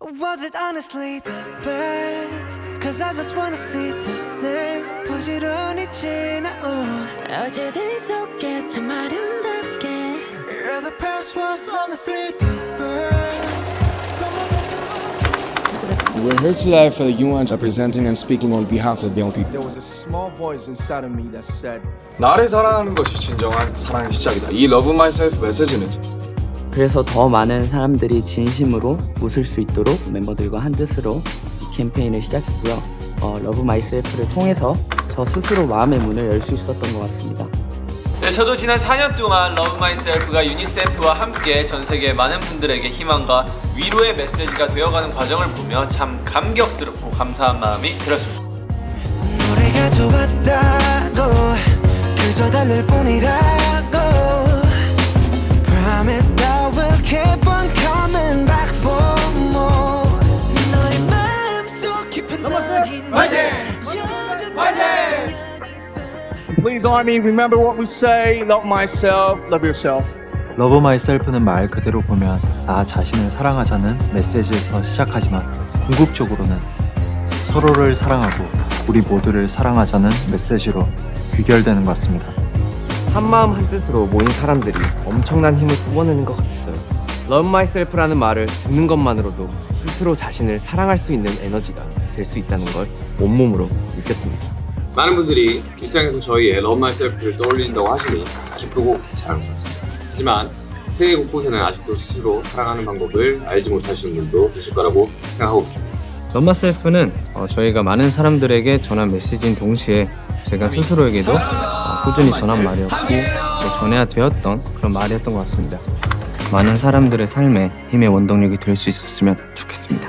Was it honestly the best? Cause I just wanna see the next 부지런히 지나온 어제들 속에 참 아름답게 Yeah, the past was honestly the best Come on, this is We're here today for the UN representing and speaking on behalf of young people. There was a small voice inside of me that said, 나를 사랑하는 것이 진정한 사랑의 시작이다. 이 러브 마이셀프 메시지는 그래서 더 많은 사람들이 진심으로 웃을 수 있도록 멤버들과 한 뜻으로 이 캠페인을 시작했고요. 어, 러브 마이셀프를 통해서 저 스스로 마음의 문을 열 수 있었던 것 같습니다. 네, 저도 지난 4년 동안 러브 마이셀프가 유니세프와 함께 전 세계 많은 분들에게 희망과 위로의 메시지가 되어가는 과정을 보며 참 감격스럽고 감사한 마음이 들었습니다. 노래가 좋았다고 그저 달랠 뿐이라고 keep on coming back for more. 너의 마음속 깊은 어딘 Please, Army, remember what we say. Love myself, love yourself. 러브 마이셀프는 말 그대로 보면 나 자신을 사랑하자는 메시지에서 시작하지만 궁극적으로는 서로를 사랑하고 우리 모두를 사랑하자는 메시지로 귀결되는 것 같습니다. 한마음 한뜻으로 모인 사람들이 엄청난 힘을 뿜어내는 것 같았어요. Love myself라는 말을 듣는 것만으로도 스스로 자신을 사랑할 수 있는 에너지가 될 수 있다는 걸 온몸으로 느꼈습니다. 많은 분들이 일상에서 저희의 러브 마이셀프를 떠올린다고 하시니 기쁘고 자랑스럽습니다. 하지만 세계 곳곳에는 아직도 스스로 사랑하는 방법을 알지 못하시는 분도 계실 거라고 생각하고 있습니다. 럼마셀프는 어, 저희가 많은 사람들에게 전한 메시지인 동시에 제가 스스로에게도 어, 꾸준히 전한 말이었고 또 전해야 되었던 그런 말이었던 것 같습니다. 많은 사람들의 삶에 힘의 원동력이 될 수 있었으면 좋겠습니다.